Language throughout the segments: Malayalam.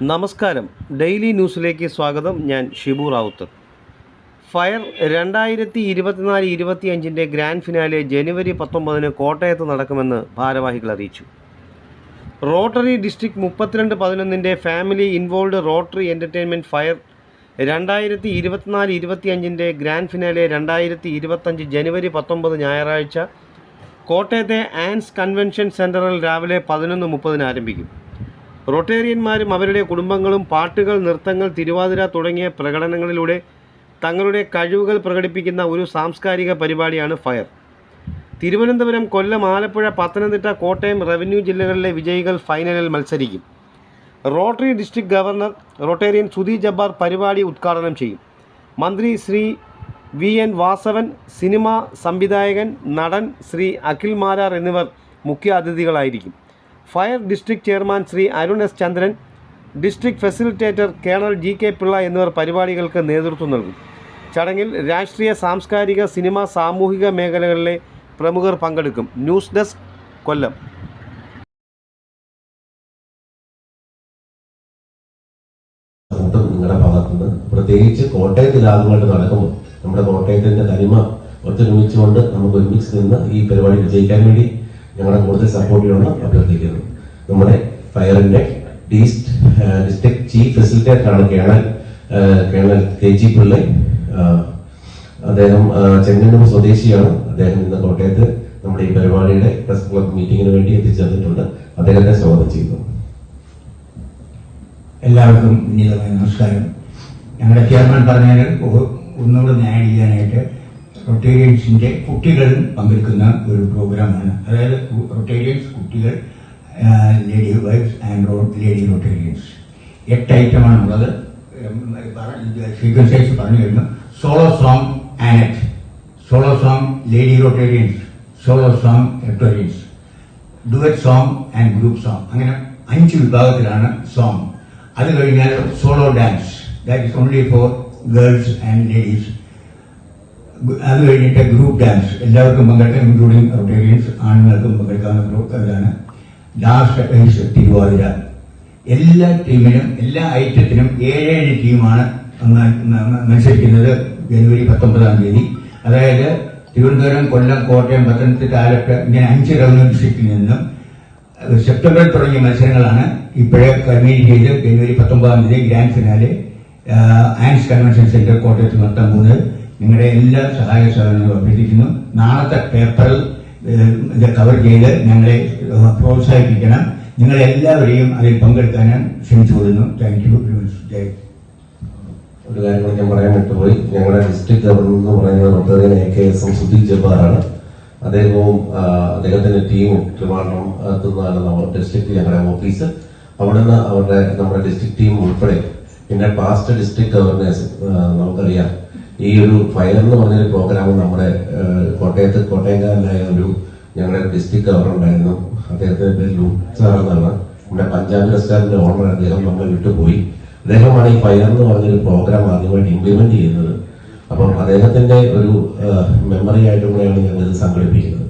നമസ്കാരം. ഡെയിലി ന്യൂസിലേക്ക് സ്വാഗതം. ഞാൻ ഷിബു റാവുത്തർ ഫയർ രണ്ടായിരത്തി ഇരുപത്തിനാല് ഇരുപത്തിയഞ്ചിന്റെ ഗ്രാൻഡ് ഫിനാലെ ജനുവരി പത്തൊമ്പതിന് കോട്ടയത്ത് നടക്കുമെന്ന് ഭാരവാഹികൾ അറിയിച്ചു. റോട്ടറി ഡിസ്ട്രിക്ട് മുപ്പത്തിരണ്ട് പതിനൊന്നിന്റെ family involve rotary entertainment fire രണ്ടായിരത്തി ഇരുപത്തിനാല് ഇരുപത്തിയഞ്ചിന്റെ ഗ്രാൻഡ് ഫിനാലെ രണ്ടായിരത്തി ഇരുപത്തഞ്ച് ജനുവരി പത്തൊമ്പത് ഞായറാഴ്ച കോട്ടയത്തെ ആൻസ് കൺവെൻഷൻ സെന്ററിൽ രാവിലെ പതിനൊന്ന് മുപ്പതിന് ആരംഭിക്കും. റൊട്ടേറിയന്മാരും അവരുടെ കുടുംബങ്ങളും പാട്ടുകൾ നൃത്തങ്ങൾ തിരുവാതിര തുടങ്ങിയ പ്രകടനങ്ങളിലൂടെ തങ്ങളുടെ കഴിവുകൾ പ്രകടിപ്പിക്കുന്ന ഒരു സാംസ്കാരിക പരിപാടിയാണ് ഫയർ. തിരുവനന്തപുരം കൊല്ലം ആലപ്പുഴ പത്തനംതിട്ട കോട്ടയം റവന്യൂ ജില്ലകളിലെ വിജയികൾ ഫൈനലിൽ മത്സരിക്കും. Rotary district governor rotarian Sudhi Jabbar പരിപാടി ഉദ്ഘാടനം ചെയ്യും. മന്ത്രി Shri V N Vasavan cinema സംവിധായകൻ നടൻ ശ്രീ അഖിൽ മാരാർ എന്നിവർ മുഖ്യ അതിഥികളായിരിക്കും fire district chairman Shri Arun S Chandran district facilitator colonel G K Pillai എന്നിവർ പരിപാടികൾക്ക് നേതൃത്വം നൽകും. ചടങ്ങിൽ രാഷ്ട്രീയ സാംസ്കാരിക സിനിമ സാമൂഹിക മേഖലകളിലെ പ്രമുഖർ പങ്കെടുക്കും. News desk Kollam. നിങ്ങളുടെ ഭാഗത്തുനിന്ന് പ്രത്യേകിച്ച് കോട്ടയത്തിൽ ആദ്യമായിട്ട് നടക്കുമ്പോൾ നമ്മുടെ കോട്ടയത്തിന്റെ തനിമ ഒത്തൊരുമിച്ചുകൊണ്ട് നമുക്ക് ഒരുമിച്ച് നിന്ന് ഈ പരിപാടി വിജയിക്കാൻ വേണ്ടി ഞങ്ങളുടെ കൂടുതൽ സപ്പോർട്ട് ചെയ്യണം അഭ്യർത്ഥിക്കുന്നു. നമ്മുടെ ഫയറിന്റെ ഡിസ്ട്രിക്ട് ചീഫ് ഫെസിലിറ്റേറ്റർ ആണ് കേണൽ ആ, കേണൽ കെ ജി പിള്ളൈ. അദ്ദേഹം ചെങ്ങന്നൂർ സ്വദേശിയാണ്. അദ്ദേഹം ഇന്ന് കോട്ടയത്ത് നമ്മുടെ ഈ പരിപാടിയുടെ പ്രസ് ക്ലബ് മീറ്റിംഗിന് വേണ്ടി എത്തിച്ചേർന്നിട്ടുണ്ട്. അദ്ദേഹത്തെ സ്വാഗതം ചെയ്യുന്നു. എല്ലാവർക്കും നമസ്കാരം. ഞങ്ങളുടെ ചെയർമാൻ പറഞ്ഞാൽ ഒന്നുകൂടെ ആഡ് ചെയ്യാനായിട്ട് റൊട്ടേറിയൻസിന്റെ കുട്ടികളും പങ്കെടുക്കുന്ന ഒരു പ്രോഗ്രാമാണ് അതായത് റൊട്ടേറിയൻസ് കുട്ടികൾ lady wives and lady Rotarians എട്ട് ഐറ്റമാണുള്ളത് സീക്വൻസൈസ് പറഞ്ഞു കഴിഞ്ഞു solo song Annette solo song lady Rotarians solo song Rotarians duet song and group song അങ്ങനെ അഞ്ച് വിഭാഗത്തിലാണ് സോങ് അത് കഴിഞ്ഞാൽ solo dance that is only for girls and ladies അത് കഴിഞ്ഞിട്ട് ഗ്രൂപ്പ് ഡാൻസ് എല്ലാവർക്കും പങ്കെടുക്കാം ഇൻക്ലൂഡിങ് റൊട്ടേറിയൻസ് ആണുങ്ങൾക്കും പങ്കെടുക്കാവുന്ന ഗ്രൂപ്പ് ലാസ്റ്റ് ഈസ് തിരുവാതിര എല്ലാ ടീമിനും എല്ലാ ഐറ്റത്തിനും ഏഴേഴ് ടീമാണ് മത്സരിക്കുന്നത് ജനുവരി പത്തൊമ്പതാം തീയതി. അതായത് തിരുവനന്തപുരം കൊല്ലം കോട്ടയം പത്തനംതിട്ട ആലപ്പുഴ ഇങ്ങനെ അഞ്ച് റവന്യൂ ഡിസ്ട്രിക്റ്റിൽ നിന്നും സെപ്റ്റംബറിൽ തുടങ്ങിയ മത്സരങ്ങളാണ് ഇപ്പോഴേ കൺവീൻ ചെയ്ത് ജനുവരി പത്തൊമ്പതാം തീയതി grand finale Ann's convention centre കോട്ടയത്ത് നടത്താൻ പോകുന്നത്. നിങ്ങളുടെ എല്ലാ സഹായ സഹകരണങ്ങളും അഭ്യർത്ഥിക്കുന്നു. നാളത്തെ പേപ്പറിൽ ഇത് കവർ ചെയ്ത് ഞങ്ങളെ പ്രോത്സാഹിപ്പിക്കണം. നിങ്ങളെല്ലാവരെയും അതിൽ പങ്കെടുക്കാൻ ക്ഷണിച്ചു കൊടുക്കുന്നു താങ്ക് യു ഒരു കാര്യം കൂടി ഞാൻ പറയാൻ വിട്ടുപോയി. ഞങ്ങളുടെ ഡിസ്ട്രിക്ട് ഗവർണർ എന്ന് പറയുന്നത് rotarian A K S M Sudheer ജബ്ബാറാണ്. അദ്ദേഹവും അദ്ദേഹത്തിന്റെ ടീമും ട്രിവാൻഡ്രം എത്തുന്നതാണ് നമ്മുടെ ഡിസ്ട്രിക്ട് ഞങ്ങളുടെ ഓഫീസ് അവിടുന്ന് അവരുടെ നമ്മുടെ ഡിസ്ട്രിക്ട് ടീം ഉൾപ്പെടെ. പിന്നെ പാസ്റ്റ് ഡിസ്ട്രിക്ട് ഗവർണേഴ്സ് നമുക്കറിയാം. ഈ ഒരു ഫയർ എന്ന് പറഞ്ഞൊരു പ്രോഗ്രാം നമ്മുടെ കോട്ടയത്ത് കോട്ടയംകാരനായ ഒരു ഞങ്ങളുടെ ഡിസ്ട്രിക്ട് ഗവർണർ ഉണ്ടായിരുന്നു. അദ്ദേഹത്തിന്റെ പേര് ലൂ സാർ എന്നാണ് നമ്മുടെ പഞ്ചാബ് റെസ്റ്റാറിന്റെ ഓണർ അദ്ദേഹം നമ്മൾ വിട്ടുപോയി അദ്ദേഹമാണ് ഈ ഫയർ എന്ന് പറഞ്ഞൊരു പ്രോഗ്രാം ആദ്യമായിട്ട് ഇംപ്ലിമെന്റ് ചെയ്യുന്നത്. അപ്പം അദ്ദേഹത്തിന്റെ ഒരു മെമ്മറി ആയിട്ടും കൂടെയാണ് ഞങ്ങൾ ഇത് സംഘടിപ്പിക്കുന്നത്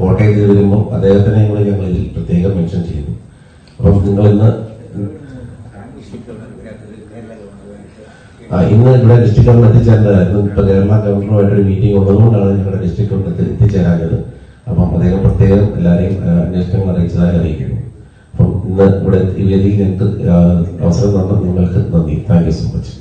കോട്ടയത്ത് വരുമ്പോൾ അദ്ദേഹത്തിനെ കൂടെ ഞങ്ങൾ ഇതിൽ പ്രത്യേകം മെൻഷൻ ചെയ്യുന്നു. അപ്പം നിങ്ങൾ ഇന്ന് ഇന്ന് ഇവിടെ ഡിസ്ട്രിക്ട് ഗവൺമെന്റ് എത്തിച്ചേരേണ്ടതായിരുന്നു. ഇപ്പൊ കേരള ഗവർണറുമായിട്ടൊരു മീറ്റിംഗ് ഉള്ളതുകൊണ്ടാണ് ഞങ്ങളുടെ ഡിസ്ട്രിക്ട് ഗവൺമെന്റ് എത്തിച്ചേരാഞ്ഞത്. അപ്പം അദ്ദേഹം പ്രത്യേകം എല്ലാവരെയും അന്വേഷണങ്ങൾ അറിയിച്ചതായി അറിയിക്കുന്നു. അപ്പം ഇന്ന് ഇവിടെ ഈ വേദിയിൽ ഞങ്ങൾക്ക് അവസരം തന്ന നിങ്ങൾക്ക് നന്ദി. Thank you so much